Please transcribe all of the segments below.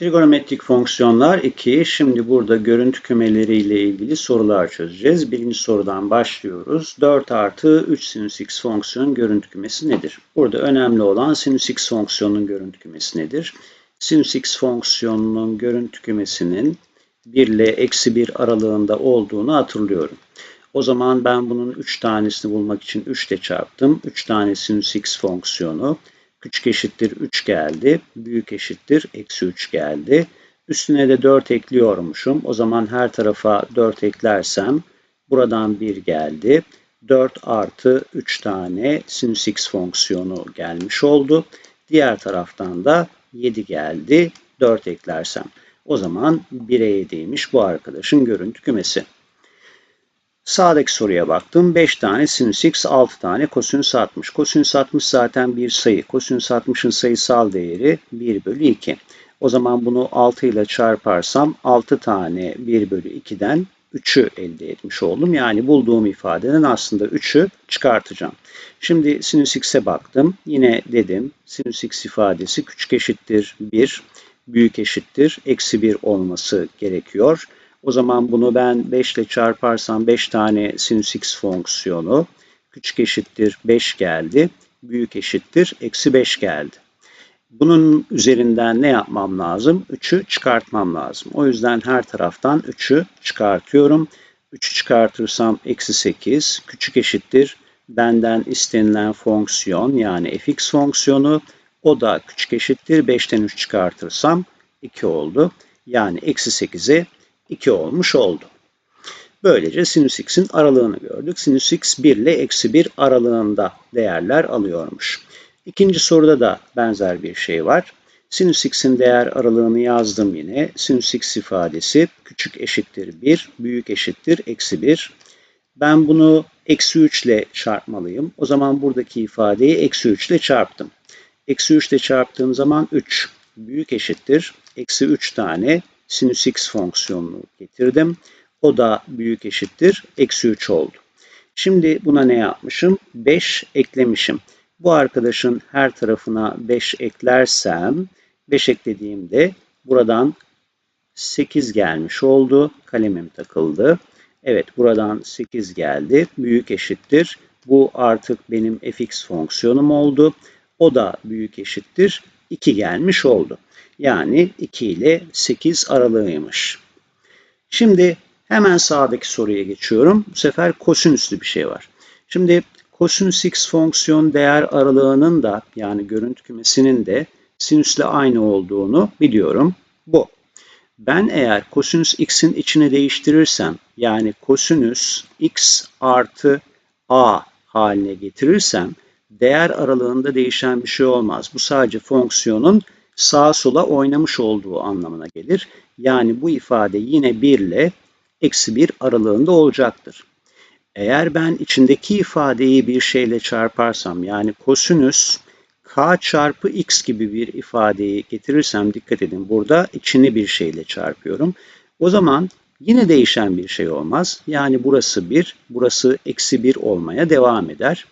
Trigonometrik fonksiyonlar 2. Şimdi burada görüntü kümeleri ile ilgili sorular çözeceğiz. Birinci sorudan başlıyoruz. 4 artı 3 sinüs x fonksiyon görüntü kümesi nedir? Burada önemli olan sinüs x fonksiyonunun görüntü kümesi nedir? Sinüs x fonksiyonunun görüntü kümesinin 1 ile eksi 1 aralığında olduğunu hatırlıyorum. O zaman ben bunun 3 tanesini bulmak için 3 ile çarptım. 3 tane sinüs x fonksiyonu. Küçük eşittir 3 geldi. Büyük eşittir eksi 3 geldi. Üstüne de 4 ekliyormuşum. O zaman her tarafa 4 eklersem buradan 1 geldi. 4 artı 3 tane sinüs x fonksiyonu gelmiş oldu. Diğer taraftan da 7 geldi. 4 eklersem. O zaman 1'e 7'ymiş bu arkadaşın görüntü kümesi. Sağdaki soruya baktım. 5 tane sinüs x, 6 tane kosinüs 60. Kosinüs 60 zaten bir sayı. Kosinüs 60'ın sayısal değeri 1 bölü 2. O zaman bunu 6 ile çarparsam 6 tane 1 bölü 2'den 3'ü elde etmiş oldum. Yani bulduğum ifadenin aslında 3'ü çıkartacağım. Şimdi sinüs x'e baktım. Yine dedim sinüs x ifadesi küçük eşittir 1, büyük eşittir eksi 1 olması gerekiyor. O zaman bunu ben 5 ile çarparsam 5 tane sinüs x fonksiyonu küçük eşittir 5 geldi. Büyük eşittir eksi 5 geldi. Bunun üzerinden ne yapmam lazım? 3'ü çıkartmam lazım. O yüzden her taraftan 3'ü çıkartıyorum. 3'ü çıkartırsam eksi 8 küçük eşittir benden istenilen fonksiyon yani fx fonksiyonu o da küçük eşittir 5'ten 3 çıkartırsam 2 oldu. Yani eksi 8'i 2 olmuş oldu. Böylece sinüs x'in aralığını gördük. Sinüs x 1 ile eksi 1 aralığında değerler alıyormuş. İkinci soruda da benzer bir şey var. Sinüs x'in değer aralığını yazdım yine. Sinüs x ifadesi küçük eşittir 1, büyük eşittir eksi 1. Ben bunu eksi 3 ile çarpmalıyım. O zaman buradaki ifadeyi eksi 3 ile çarptım. Eksi 3 ile çarptığım zaman 3 büyük eşittir. Eksi 3 tane sinüs x fonksiyonunu getirdim. O da büyük eşittir. Eksi 3 oldu. Şimdi buna ne yapmışım? 5 eklemişim. Bu arkadaşın her tarafına 5 eklersem 5 eklediğimde buradan 8 gelmiş oldu. Kalemim takıldı. Evet buradan 8 geldi. Büyük eşittir. Bu artık benim fx fonksiyonum oldu. O da büyük eşittir. 2 gelmiş oldu. Yani 2 ile 8 aralığıymış. Şimdi hemen sağdaki soruya geçiyorum. Bu sefer kosinüslü bir şey var. Şimdi kosinüs x fonksiyon değer aralığının da yani görüntü kümesinin de sinüsle aynı olduğunu biliyorum. Bu. Ben eğer kosinüs x'in içini değiştirirsem yani kosinüs x artı a haline getirirsem değer aralığında değişen bir şey olmaz. Bu sadece fonksiyonun sağa sola oynamış olduğu anlamına gelir. Yani bu ifade yine 1 ile eksi 1 aralığında olacaktır. Eğer ben içindeki ifadeyi bir şeyle çarparsam yani kosinüs k çarpı x gibi bir ifadeyi getirirsem dikkat edin burada içini bir şeyle çarpıyorum. O zaman yine değişen bir şey olmaz. Yani burası 1, burası eksi 1 olmaya devam eder.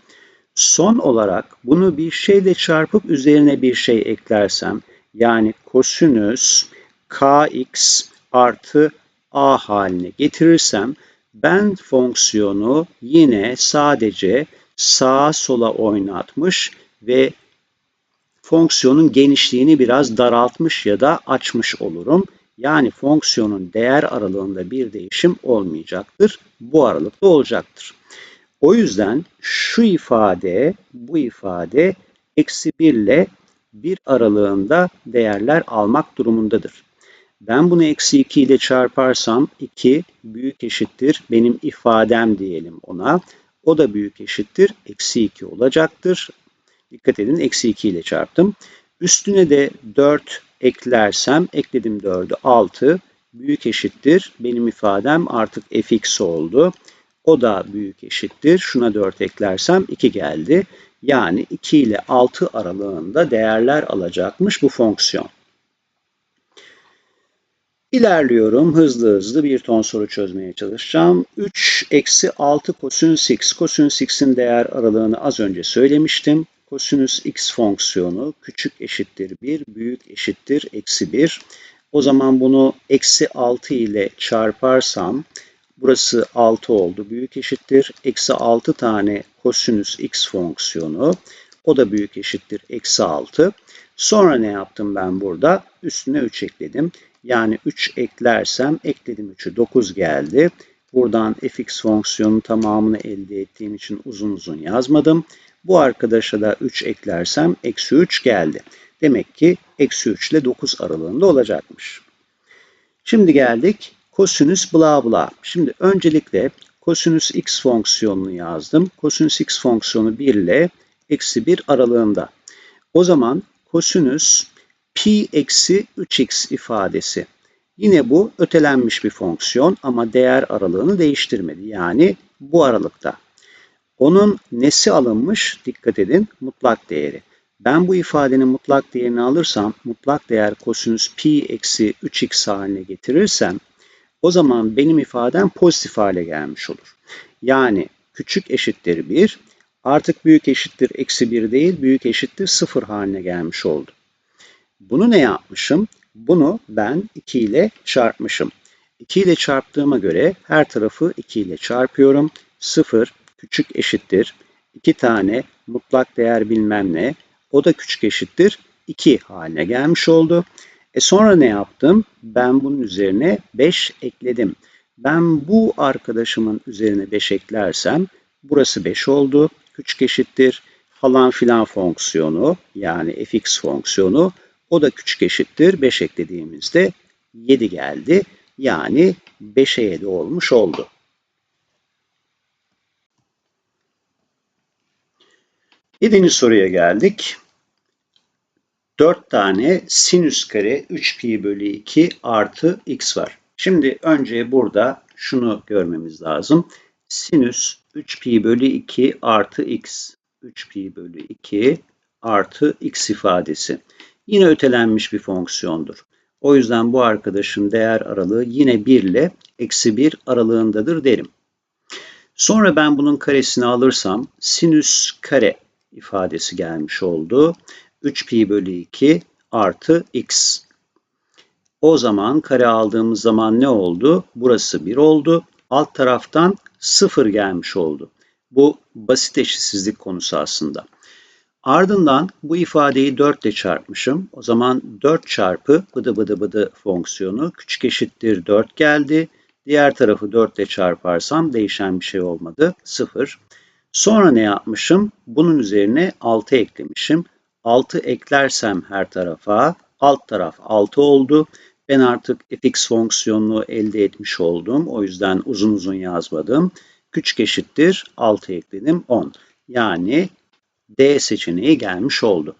Son olarak bunu bir şeyle çarpıp üzerine bir şey eklersem yani kosinüs kx artı a haline getirirsem ben fonksiyonu yine sadece sağa sola oynatmış ve fonksiyonun genişliğini biraz daraltmış ya da açmış olurum. Yani fonksiyonun değer aralığında bir değişim olmayacaktır. Bu aralıkta olacaktır. O yüzden şu ifade, bu ifade eksi 1 ile 1 aralığında değerler almak durumundadır. Ben bunu eksi 2 ile çarparsam 2 büyük eşittir benim ifadem diyelim ona. O da büyük eşittir eksi 2 olacaktır. Dikkat edin eksi 2 ile çarptım. Üstüne de 4 eklersem ekledim 4'ü 6 büyük eşittir. Benim ifadem artık fx oldu. O da büyük eşittir. Şuna 4 eklersem 2 geldi. Yani 2 ile 6 aralığında değerler alacakmış bu fonksiyon. İlerliyorum. Hızlı hızlı bir ton soru çözmeye çalışacağım. 3 eksi 6 kosinüs x. Kosinüs x'in değer aralığını az önce söylemiştim. Kosinüs x fonksiyonu küçük eşittir 1, büyük eşittir eksi 1. O zaman bunu eksi 6 ile çarparsam burası 6 oldu. Büyük eşittir. Eksi 6 tane kosinüs x fonksiyonu. O da büyük eşittir. Eksi 6. Sonra ne yaptım ben burada? Üstüne 3 ekledim. Yani 3 eklersem ekledim 3'ü 9 geldi. Buradan fx fonksiyonun tamamını elde ettiğim için uzun uzun yazmadım. Bu arkadaşa da 3 eklersem eksi 3 geldi. Demek ki eksi 3 ile 9 aralığında olacakmış. Şimdi geldik kosinüs bla bla. Şimdi öncelikle kosinüs x fonksiyonunu yazdım. Kosinüs x fonksiyonu 1 ile eksi 1 aralığında. O zaman kosinüs pi eksi 3x ifadesi. Yine bu ötelenmiş bir fonksiyon ama değer aralığını değiştirmedi. Yani bu aralıkta. Onun nesi alınmış? Dikkat edin mutlak değeri. Ben bu ifadenin mutlak değerini alırsam mutlak değer kosinüs pi eksi 3x haline getirirsem o zaman benim ifadem pozitif hale gelmiş olur. Yani küçük eşittir 1 artık büyük eşittir eksi 1 değil büyük eşittir 0 haline gelmiş oldu. Bunu ne yapmışım? Bunu ben 2 ile çarpmışım. 2 ile çarptığıma göre her tarafı 2 ile çarpıyorum. 0 küçük eşittir. 2 tane mutlak değer bilmem ne. O da küçük eşittir. 2 haline gelmiş oldu. E sonra ne yaptım? Ben bunun üzerine 5 ekledim. Ben bu arkadaşımın üzerine 5 eklersem burası 5 oldu. Küçük eşittir falan filan fonksiyonu yani fx fonksiyonu o da küçük eşittir 5 eklediğimizde 7 geldi. Yani 5'e 7 olmuş oldu. Yedinci soruya geldik. 4 tane sinüs kare 3 pi bölü 2 artı x var. Şimdi önce burada şunu görmemiz lazım. Sinüs 3 pi bölü 2 artı x. 3 pi bölü 2 artı x ifadesi. Yine ötelenmiş bir fonksiyondur. O yüzden bu arkadaşın değer aralığı yine 1 ile eksi 1 aralığındadır derim. Sonra ben bunun karesini alırsam sinüs kare ifadesi gelmiş oldu. 3pi bölü 2 artı x. O zaman kare aldığımız zaman ne oldu? Burası 1 oldu. Alt taraftan 0 gelmiş oldu. Bu basit eşitsizlik konusu aslında. Ardından bu ifadeyi 4 ile çarpmışım. O zaman 4 çarpı bıdı bıdı bıdı fonksiyonu küçük eşittir 4 geldi. Diğer tarafı 4 ile çarparsam değişen bir şey olmadı. 0. Sonra ne yapmışım? Bunun üzerine 6 eklemişim. 6 eklersem her tarafa alt taraf 6 oldu. Ben artık fx fonksiyonunu elde etmiş oldum. O yüzden uzun uzun yazmadım. Küçük eşittir 6 ekledim 10. Yani D seçeneği gelmiş oldu.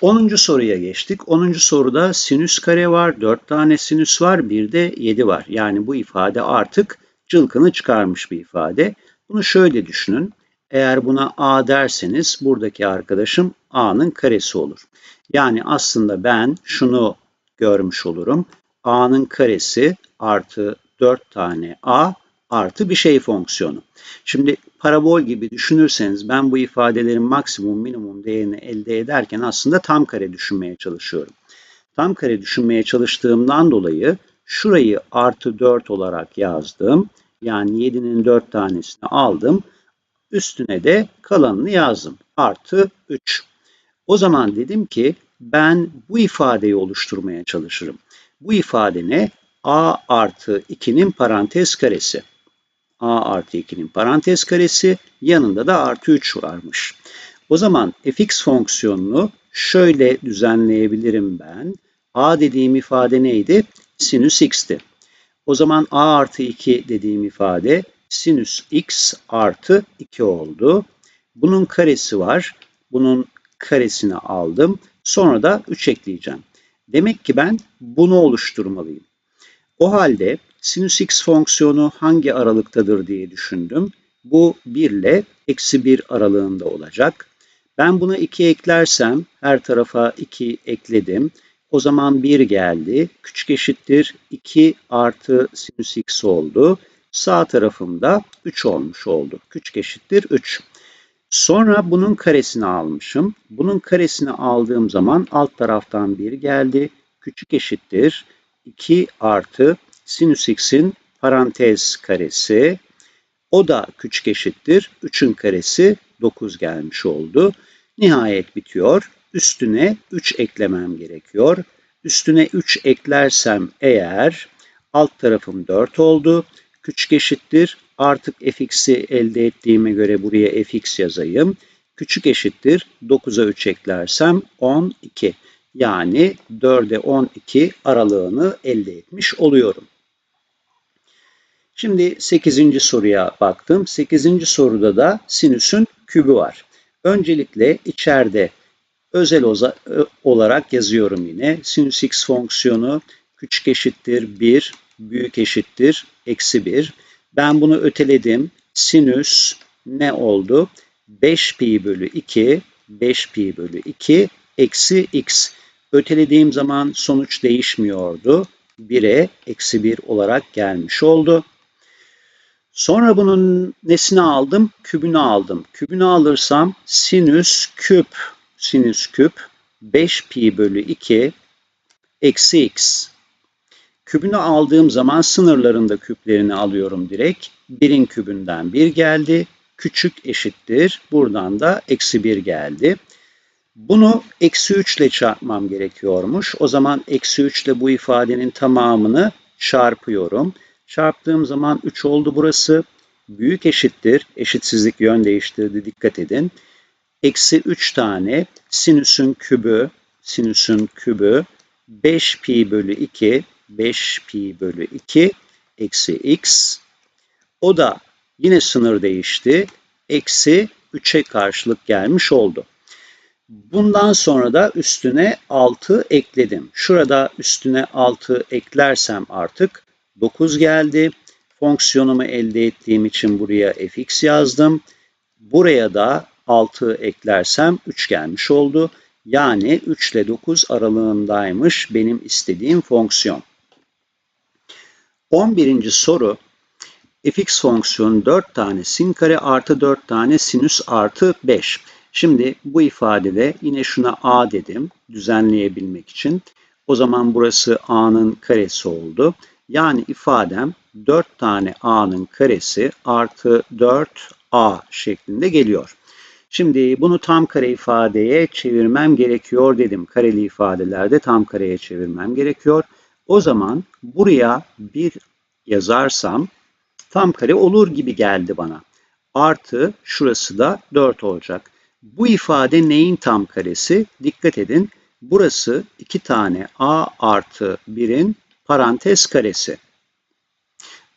10. soruya geçtik. 10. soruda sinüs kare var, 4 tane sinüs var, bir de 7 var. Yani bu ifade artık cılkını çıkarmış bir ifade. Bunu şöyle düşünün. Eğer buna A derseniz buradaki arkadaşım A'nın karesi olur. Yani aslında ben şunu görmüş olurum. A'nın karesi artı 4 tane A artı bir şey fonksiyonu. Şimdi parabol gibi düşünürseniz ben bu ifadelerin maksimum minimum değerini elde ederken aslında tam kare düşünmeye çalışıyorum. Tam kare düşünmeye çalıştığımdan dolayı şurayı artı 4 olarak yazdım. Yani 7'nin 4 tanesini aldım. Üstüne de kalanını yazdım. Artı 3. O zaman dedim ki ben bu ifadeyi oluşturmaya çalışırım. Bu ifade ne? a artı 2'nin parantez karesi a artı 2'nin parantez karesi yanında da artı 3 varmış. O zaman fx fonksiyonunu şöyle düzenleyebilirim ben. a dediğim ifade neydi? Sinüs x'ti. O zaman a artı 2 dediğim ifade sinüs x artı 2 oldu. Bunun karesi var. Bunun karesini aldım. Sonra da 3 ekleyeceğim. Demek ki ben bunu oluşturmalıyım. O halde sinüs x fonksiyonu hangi aralıktadır diye düşündüm. Bu 1 ile eksi 1 aralığında olacak. Ben buna 2 eklersem her tarafa 2 ekledim. O zaman 1 geldi. Küçük eşittir 2 artı sinüs x oldu. Sağ tarafımda 3 olmuş oldu. Küçük eşittir 3. Sonra bunun karesini almışım. Bunun karesini aldığım zaman alt taraftan 1 geldi küçük eşittir 2 artı sinüs x'in parantez karesi. O da küçük eşittir 3'ün karesi 9 gelmiş oldu. Nihayet bitiyor. Üstüne 3 eklemem gerekiyor. Üstüne 3 eklersem eğer alt tarafım 4 oldu. Küçük eşittir. Artık fx'i elde ettiğime göre buraya fx yazayım. Küçük eşittir. 9'a 3 eklersem 12. Yani 4'e 12 aralığını elde etmiş oluyorum. Şimdi 8. soruya baktım. 8. soruda da sinüsün kübü var. Öncelikle içeride özel olarak yazıyorum yine. Sinüs x fonksiyonu küçük eşittir 1, büyük eşittir eksi 1. Ben bunu öteledim. Sinüs ne oldu? 5 pi bölü 2, 5 pi bölü 2 eksi x. Ötelediğim zaman sonuç değişmiyordu. 1'e eksi 1 olarak gelmiş oldu. Sonra bunun nesini aldım? Kübünü aldım. Kübünü alırsam sinüs küp, sinüs küp 5 pi bölü 2 eksi x. Kübünü aldığım zaman sınırlarında küplerini alıyorum direkt. 1'in kübünden 1 geldi. Küçük eşittir. Buradan da eksi 1 geldi. Bunu eksi 3 ile çarpmam gerekiyormuş. O zaman eksi 3 ile bu ifadenin tamamını çarpıyorum. Çarptığım zaman 3 oldu burası. Büyük eşittir. Eşitsizlik yön değiştirdi. Dikkat edin. Eksi 3 tane sinüsün kübü, sinüsün kübü 5 pi bölü 2, 5 pi bölü 2 eksi x. O da yine sınır değişti. Eksi 3'e karşılık gelmiş oldu. Bundan sonra da üstüne 6 ekledim. Şurada üstüne 6 eklersem artık 9 geldi. Fonksiyonumu elde ettiğim için buraya fx yazdım. Buraya da 6 eklersem 3 gelmiş oldu. Yani 3 ile 9 aralığındaymış benim istediğim fonksiyon. 11. soru fx fonksiyonu 4 tane sin kare artı 4 tane sinüs artı 5. Şimdi bu ifadede yine şuna a dedim düzenleyebilmek için. O zaman burası a'nın karesi oldu. Yani ifadem 4 tane a'nın karesi artı 4a şeklinde geliyor. Şimdi bunu tam kare ifadeye çevirmem gerekiyor dedim. Kareli ifadelerde tam kareye çevirmem gerekiyor. O zaman buraya bir yazarsam tam kare olur gibi geldi bana. Artı şurası da 4 olacak. Bu ifade neyin tam karesi? Dikkat edin. Burası 2 tane a artı 1'in parantez karesi.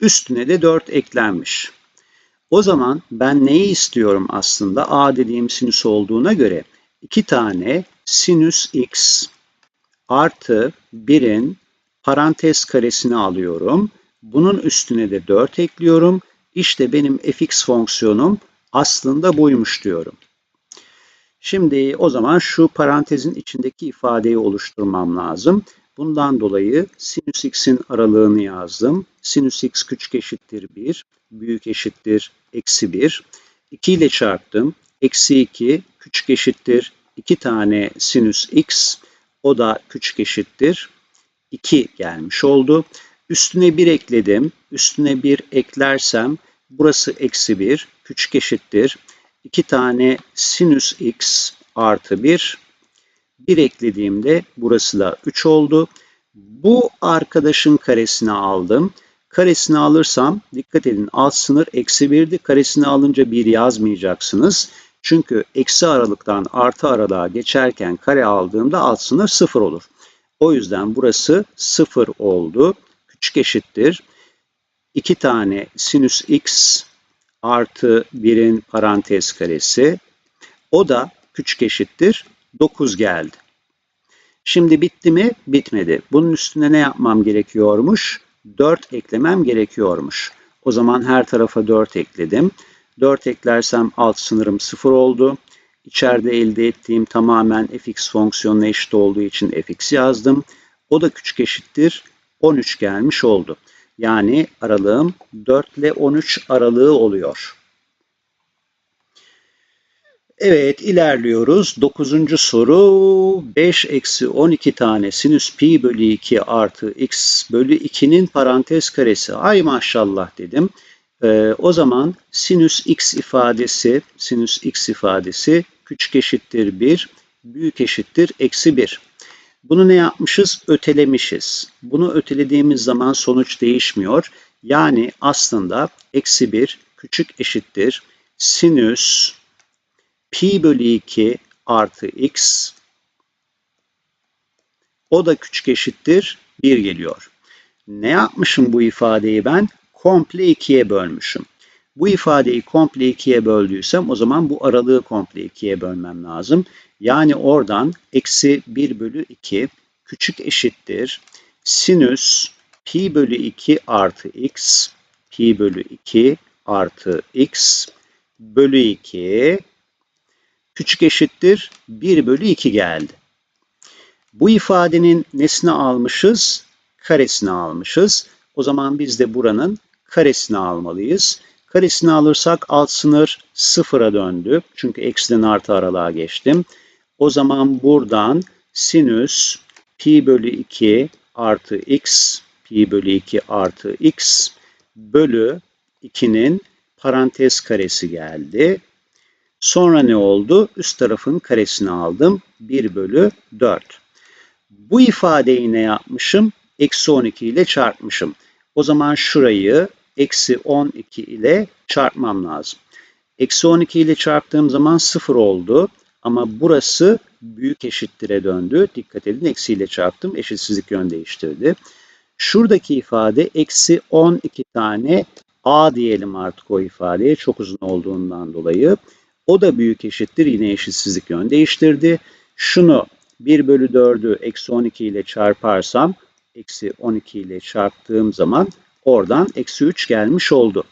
Üstüne de 4 eklenmiş. O zaman ben neyi istiyorum aslında? A dediğim sinüs olduğuna göre 2 tane sinüs x artı 1'in parantez karesini alıyorum. Bunun üstüne de 4 ekliyorum. İşte benim fx fonksiyonum aslında buymuş diyorum. Şimdi o zaman şu parantezin içindeki ifadeyi oluşturmam lazım. Bundan dolayı sinüs x'in aralığını yazdım. Sinüs x küçük eşittir 1, büyük eşittir eksi 1. 2 ile çarptım. Eksi 2 küçük eşittir 2 tane sinüs x. O da küçük eşittir 2 gelmiş oldu. Üstüne 1 ekledim. Üstüne 1 eklersem burası eksi 1 küçük eşittir 2 tane sinüs x artı 1 1 eklediğimde burası da 3 oldu. Bu arkadaşın karesini aldım. Karesini alırsam dikkat edin alt sınır eksi 1'di. Karesini alınca 1 yazmayacaksınız. Çünkü eksi aralıktan artı aralığa geçerken kare aldığımda alt sınır 0 olur. O yüzden burası 0 oldu. Küçük eşittir. 2 tane sinüs x artı 1'in parantez karesi. O da küçük eşittir 9 geldi. Şimdi bitti mi? Bitmedi. Bunun üstüne ne yapmam gerekiyormuş? 4 eklemem gerekiyormuş. O zaman her tarafa 4 ekledim. 4 eklersem alt sınırım 0 oldu. İçeride elde ettiğim tamamen fx fonksiyonuna eşit olduğu için fx yazdım. O da küçük eşittir 13 gelmiş oldu. Yani aralığım 4 ile 13 aralığı oluyor. Evet ilerliyoruz. Dokuzuncu soru 5 eksi 12 tane sinüs pi bölü 2 artı x bölü 2'nin parantez karesi. Ay maşallah dedim. Ee, o zaman sinüs x ifadesi, sinüs x ifadesi küçük eşittir 1, büyük eşittir eksi 1. Bunu ne yapmışız? Ötelemişiz. Bunu ötelediğimiz zaman sonuç değişmiyor. Yani aslında eksi 1 küçük eşittir sinüs pi bölü 2 artı x o da küçük eşittir 1 geliyor. Ne yapmışım bu ifadeyi ben? Komple 2'ye bölmüşüm. Bu ifadeyi komple 2'ye böldüysem o zaman bu aralığı komple 2'ye bölmem lazım. Yani oradan eksi 1 bölü 2 küçük eşittir sinüs pi bölü 2 artı x pi bölü 2 artı x bölü 2 küçük eşittir 1 bölü 2 geldi. Bu ifadenin nesini almışız? Karesini almışız. O zaman biz de buranın karesini almalıyız. Karesini alırsak alt sınır sıfıra döndü. Çünkü eksiden artı aralığa geçtim. O zaman buradan sinüs pi bölü 2 artı x pi bölü 2 artı x bölü 2'nin parantez karesi geldi. Sonra ne oldu? Üst tarafın karesini aldım. 1 bölü 4. Bu ifadeyi ne yapmışım? Eksi 12 ile çarpmışım. O zaman şurayı eksi 12 ile çarpmam lazım. Eksi 12 ile çarptığım zaman 0 oldu. Ama burası büyük eşittire döndü. Dikkat edin eksi ile çarptım. Eşitsizlik yön değiştirdi. Şuradaki ifade eksi 12 tane a diyelim artık o ifadeye çok uzun olduğundan dolayı. O da büyük eşittir. Yine eşitsizlik yön değiştirdi. Şunu 1 bölü 4'ü eksi 12 ile çarparsam eksi 12 ile çarptığım zaman oradan eksi 3 gelmiş oldu.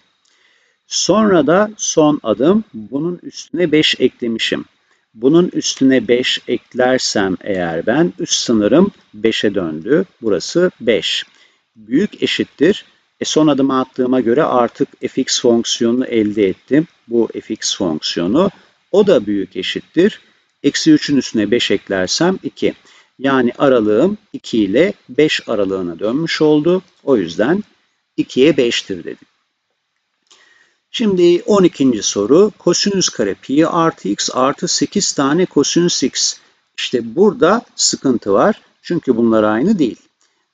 Sonra da son adım bunun üstüne 5 eklemişim. Bunun üstüne 5 eklersem eğer ben üst sınırım 5'e döndü. Burası 5. Büyük eşittir. E son adımı attığıma göre artık fx fonksiyonunu elde ettim. Bu fx fonksiyonu. O da büyük eşittir. Eksi 3'ün üstüne 5 eklersem 2. Yani aralığım 2 ile 5 aralığına dönmüş oldu. O yüzden 2'ye 5'tir dedim. Şimdi 12. soru kosinüs kare pi artı x artı 8 tane kosinüs x. İşte burada sıkıntı var. Çünkü bunlar aynı değil.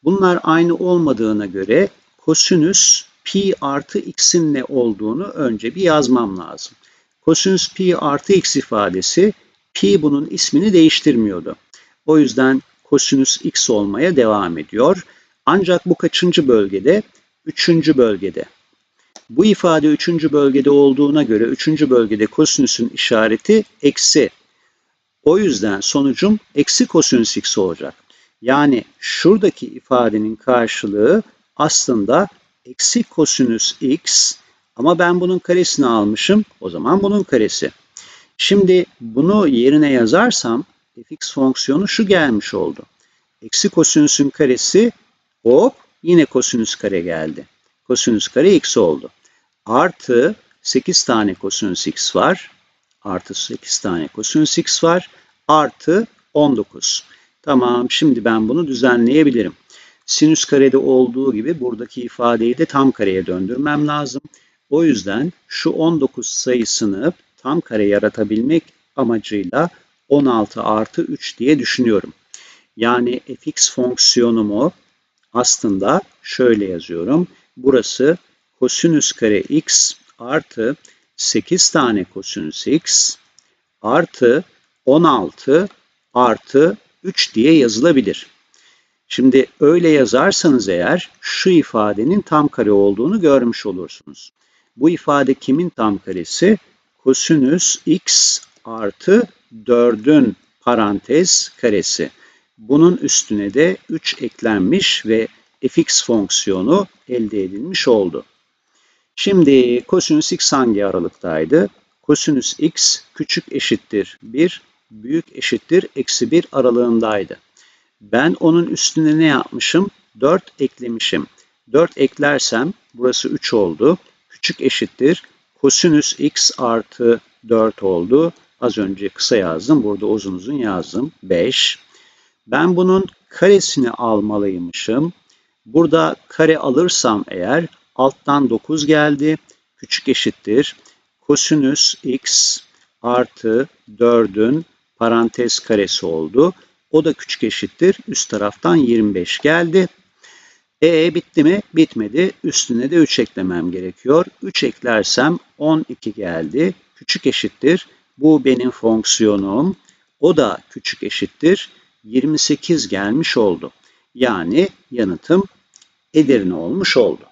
Bunlar aynı olmadığına göre kosinüs pi artı x'in ne olduğunu önce bir yazmam lazım. Kosinüs pi artı x ifadesi pi bunun ismini değiştirmiyordu. O yüzden kosinüs x olmaya devam ediyor. Ancak bu kaçıncı bölgede? Üçüncü bölgede. Bu ifade üçüncü bölgede olduğuna göre üçüncü bölgede kosinüsün işareti eksi. O yüzden sonucum eksi kosinüs x olacak. Yani şuradaki ifadenin karşılığı aslında eksi kosinüs x ama ben bunun karesini almışım. O zaman bunun karesi. Şimdi bunu yerine yazarsam fx fonksiyonu şu gelmiş oldu. Eksi kosinüsün karesi hop yine kosinüs kare geldi. Kosinüs kare x oldu. Artı 8 tane kosinüs x var. Artı 8 tane kosinüs x var. Artı 19. Tamam şimdi ben bunu düzenleyebilirim. Sinüs karede olduğu gibi buradaki ifadeyi de tam kareye döndürmem lazım. O yüzden şu 19 sayısını tam kare yaratabilmek amacıyla 16 artı 3 diye düşünüyorum. Yani fx fonksiyonumu aslında şöyle yazıyorum. Burası kosinüs kare x artı 8 tane kosinüs x artı 16 artı 3 diye yazılabilir. Şimdi öyle yazarsanız eğer şu ifadenin tam kare olduğunu görmüş olursunuz. Bu ifade kimin tam karesi? Kosinüs x artı 4'ün parantez karesi. Bunun üstüne de 3 eklenmiş ve fx fonksiyonu elde edilmiş oldu. Şimdi kosinüs x hangi aralıktaydı? Kosinüs x küçük eşittir 1, büyük eşittir eksi 1 aralığındaydı. Ben onun üstüne ne yapmışım? 4 eklemişim. 4 eklersem burası 3 oldu. Küçük eşittir kosinüs x artı 4 oldu. Az önce kısa yazdım. Burada uzun uzun yazdım. 5. Ben bunun karesini almalıymışım. Burada kare alırsam eğer alttan 9 geldi. Küçük eşittir. Kosinüs x artı 4'ün parantez karesi oldu. O da küçük eşittir. Üst taraftan 25 geldi. E bitti mi? Bitmedi. Üstüne de 3 eklemem gerekiyor. 3 eklersem 12 geldi. Küçük eşittir. Bu benim fonksiyonum. O da küçük eşittir. 28 gelmiş oldu. Yani yanıtım Edirne olmuş oldu.